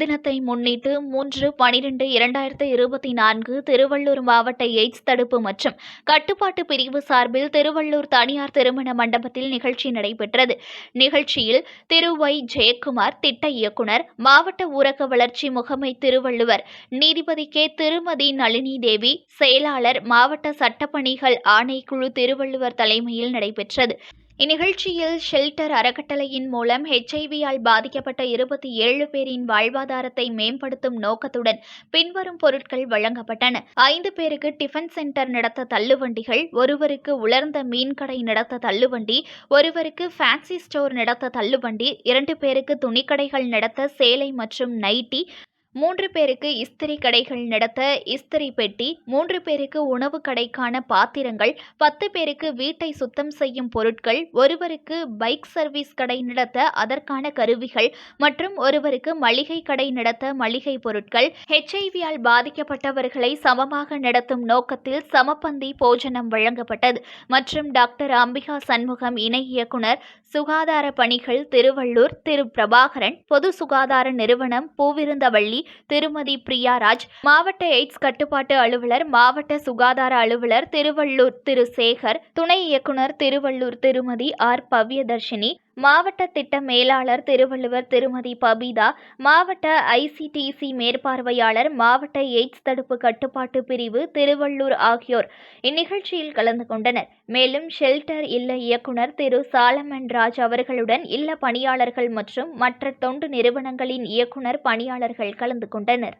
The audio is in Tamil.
தினத்தை முன்னிட்டு மூன்று பனிரெண்டு இரண்டாயிரத்து இருபத்தி நான்கு திருவள்ளூர் மாவட்ட எய்ட்ஸ் தடுப்பு மற்றும் கட்டுப்பாட்டு பிரிவு சார்பில் திருவள்ளூர் தனியார் திருமண மண்டபத்தில் நிகழ்ச்சி நடைபெற்றது. நிகழ்ச்சியில் திரு. ஒய் ஜெயக்குமார் திட்ட இயக்குனர் மாவட்ட ஊரக வளர்ச்சி முகமை திருவள்ளுவர் நீதிபதி கே. திருமதி நளினி தேவி செயலாளர் மாவட்ட சட்டப்பணிகள் ஆணைக்குழு திருவள்ளுவர் தலைமையில் நடைபெற்றது. இந்நிகழ்ச்சியில் ஷெல்டர் அறக்கட்டளையின் மூலம் ஹெச்ஐவியால் பாதிக்கப்பட்ட இருபத்தி ஏழு பேரின் வாழ்வாதாரத்தை மேம்படுத்தும் நோக்கத்துடன் பின்வரும் பொருட்கள் வழங்கப்பட்டன. ஐந்து பேருக்கு டிஃபன் சென்டர் நடத்த தள்ளுவண்டிகள் ஒருவருக்கு உலர்ந்த மீன்கடை நடத்த தள்ளுவண்டி ஒருவருக்கு ஃபேன்சி ஸ்டோர் நடத்த தள்ளுவண்டி இரண்டு பேருக்கு துணிக்கடைகள் நடத்த சேலை மற்றும் நைட்டி மூன்று பேருக்கு இஸ்திரி கடைகள் நடத்த இஸ்திரி பெட்டி மூன்று பேருக்கு உணவு கடைக்கான பாத்திரங்கள் பத்து பேருக்கு வீட்டை சுத்தம் செய்யும் பொருட்கள் ஒருவருக்கு பைக் சர்வீஸ் கடை நடத்த அதற்கான கருவிகள் மற்றும் ஒருவருக்கு மளிகை கடை நடத்த மளிகை பொருட்கள் ஹெச்ஐவியால் பாதிக்கப்பட்டவர்களை சமமாக நடத்தும் நோக்கத்தில் சமபந்தி போஜனம் வழங்கப்பட்டது. மற்றும் டாக்டர் அம்பிகா சண்முகம் இணை இயக்குனர் சுகாதார பணிகள் திருவள்ளூர் திரு பிரபாகரன் பொது சுகாதார நிறுவனம் பூவிருந்தவள்ளி திருமதி பிரியாராஜ் மாவட்ட எய்ட்ஸ் கட்டுப்பாட்டு அலுவலர் மாவட்ட சுகாதார அலுவலர் திருவள்ளூர் திரு சேகர் துணை இயக்குனர் திருவள்ளூர் திருமதி ஆர் பவ்யதர்ஷினி மாவட்ட திட்ட மேலாளர் திருவள்ளுவர் திருமதி பபிதா மாவட்ட ஐசிடிசி மேற்பார்வையாளர் மாவட்ட எய்ட்ஸ் தடுப்பு கட்டுப்பாட்டு பிரிவு திருவள்ளூர் ஆகியோர் இந்நிகழ்ச்சியில் கலந்து கொண்டனர். மேலும் ஷெல்டர் இல்ல இயக்குனர் திரு சாலமன் ராஜ் அவர்களுடன் இல்ல பணியாளர்கள் மற்றும் மற்ற தொண்டு நிறுவனங்களின் இயக்குனர் பணியாளர்கள் கலந்து கொண்டனர்.